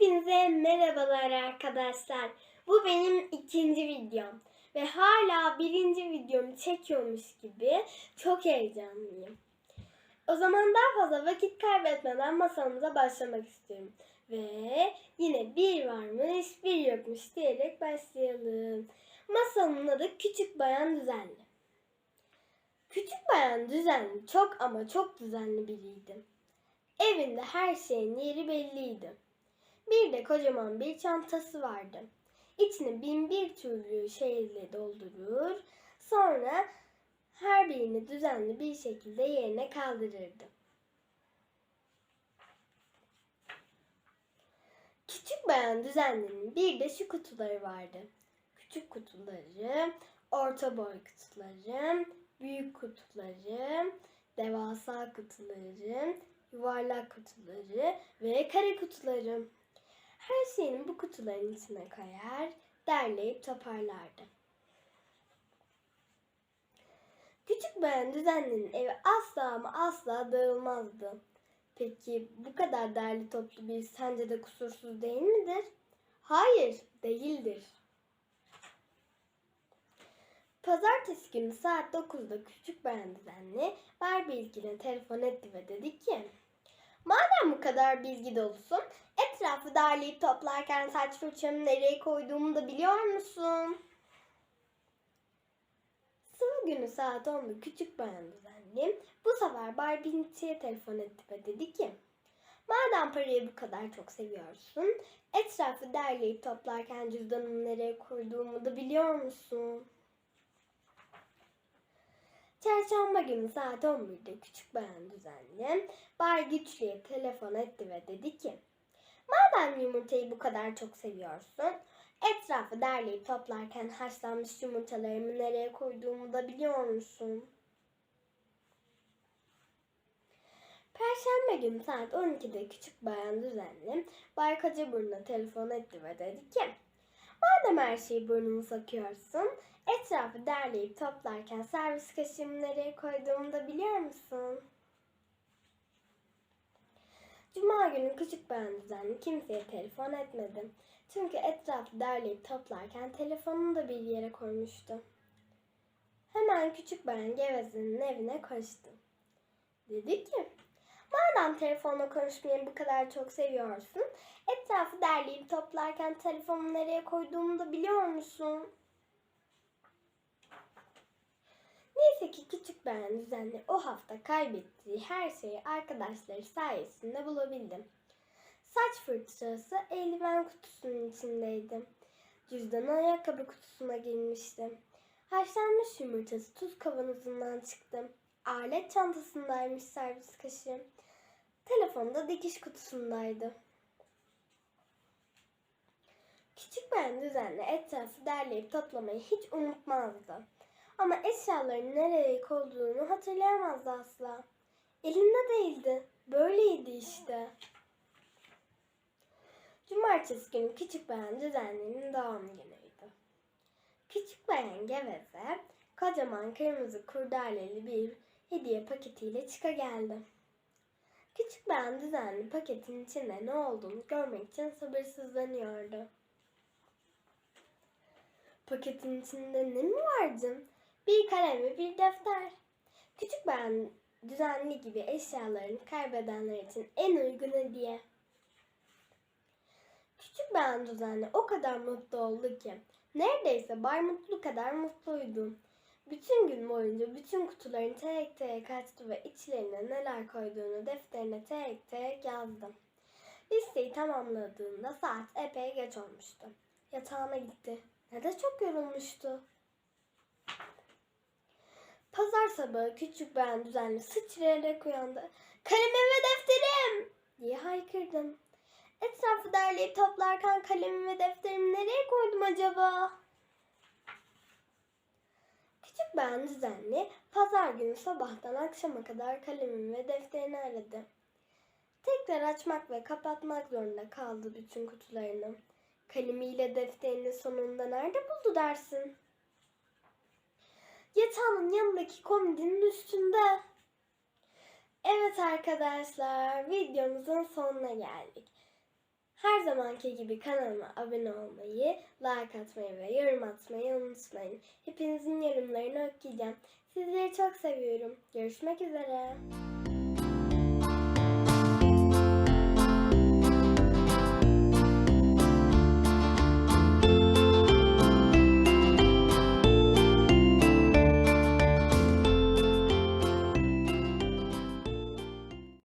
Merhabalar arkadaşlar. Bu benim ikinci videom. Ve hala birinci videomu çekiyormuş gibi çok heyecanlıyım. O zaman daha fazla vakit kaybetmeden masamıza başlamak istiyorum. Ve yine bir varmış bir yokmuş diyerek başlayalım. Masamın adı Küçük Bayan Düzenli. Küçük Bayan Düzenli çok ama çok düzenli biriydi. Evinde her şeyin yeri belliydi. Bir de kocaman bir çantası vardı. İçine bin bir türlü şeyle doldurur, sonra her birini düzenli bir şekilde yerine kaldırırdı. Küçük bayan düzenlinin bir de şu kutuları vardı. Küçük kutuları, orta boy kutuları, büyük kutuları, devasa kutuları, yuvarlak kutuları ve kare kutuları. Her şeyini bu kutuların içine koyar, derleyip toparlardı. Küçük bayan düzenlinin evi asla ama asla dağılmazdı. Peki bu kadar derli toplu bir sence de kusursuz değil midir? Hayır, değildir. Pazartesi günü saat 9'da küçük bayan düzenli Barbie ilgili telefon etti ve dedi ki Madem bu kadar bilgi dolusun, etrafı derleyip toplarken saç fırçamı nereye koyduğumu da biliyor musun? Salı günü saat 10'da küçük bayan düzenli bu sefer Barbie'ye telefon etti ve dedi ki Madem parayı bu kadar çok seviyorsun, etrafı derleyip toplarken cüzdanımı nereye koyduğumu da biliyor musun? Çarşamba günü saat 11'de küçük bayan düzenli Bay Güçlü'ye telefon etti ve dedi ki Madem yumurtayı bu kadar çok seviyorsun, etrafı derleyip toplarken haşlanmış yumurtalarımı nereye koyduğumu da biliyor musun? Perşembe günü saat 12'de küçük bayan düzenli Bay Kocaburnu'na telefon etti ve dedi ki Madem her şeyi burnunu sokuyorsun, etrafı derleyip toplarken servis kaşığımı nereye koyduğumu da biliyor musun? Cuma günü küçük bayan düzenli kimseye telefon etmedim. Çünkü etrafı derleyip toplarken telefonunu da bir yere koymuştu. Hemen küçük bayan gevezenin evine koştu. Dedi ki, madem telefonla konuşmayı bu kadar çok seviyorsun, etrafı derleyip toplarken telefonumu nereye koyduğumu da biliyor musun? Neyse ki küçük bayan düzenli o hafta kaybettiği her şeyi arkadaşları sayesinde bulabildim. Saç fırçası eldiven kutusunun içindeydi. Cüzdanı ayakkabı kutusuna girmişti. Haşlanmış yumurtası tuz kavanozundan çıktı. Alet çantasındaymış servis kaşığı. Telefon da dikiş kutusundaydı. Küçük bayan düzenli etrafı derleyip toplamayı hiç unutmazdı. Ama eşyaların nereye konduğunu hatırlayamazdı asla. Elinde değildi. Böyleydi işte. Cumartesi günü Küçük Bayan Düzenli'nin doğum günüydü. Küçük Bayan Geveze kocaman kırmızı kurdaleli bir hediye paketiyle çıka geldi. Küçük Bayan Düzenli paketin içinde ne olduğunu görmek için sabırsızlanıyordu. Paketin içinde ne mi vardı? Bir kalem ve bir defter. Küçük bayan düzenli gibi eşyalarını kaybedenler için en uygun hediye. Küçük bayan düzenli o kadar mutlu oldu ki neredeyse Bay Mutlu kadar mutluydu. Bütün gün boyunca bütün kutularını tek tek açtı ve içlerine neler koyduğunu defterine tek tek yazdı. Listeyi tamamladığında saat epey geç olmuştu. Yatağına gitti. Ne de çok yorulmuştu. Pazar sabahı küçük ben düzenli sıçrayarak uyandı. Kalemim ve defterim diye haykırdım. Etrafı derleyip toplarken kalemim ve defterimi nereye koydum acaba? Küçük ben düzenli pazar günü sabahtan akşama kadar kalemimi ve defterini aradı. Tekrar açmak ve kapatmak zorunda kaldı bütün kutularını. Kalemiyle defterini sonunda nerede buldu dersin? Yatağının yanındaki komodinin üstünde. Evet arkadaşlar videomuzun sonuna geldik. Her zamanki gibi kanalıma abone olmayı, like atmayı ve yorum atmayı unutmayın. Hepinizin yorumlarını okuyacağım. Sizleri çok seviyorum. Görüşmek üzere.